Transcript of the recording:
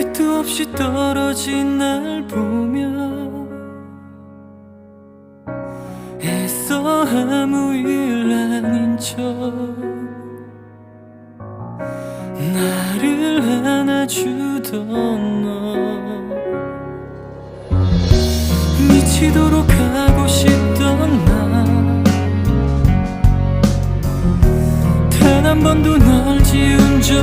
끝도 없이 떨어진 날 보며 애써 아무 일 아닌 척 나를 안아주던 너. 미치도록 하고 싶던 나. 단 한 번도 널 지운 적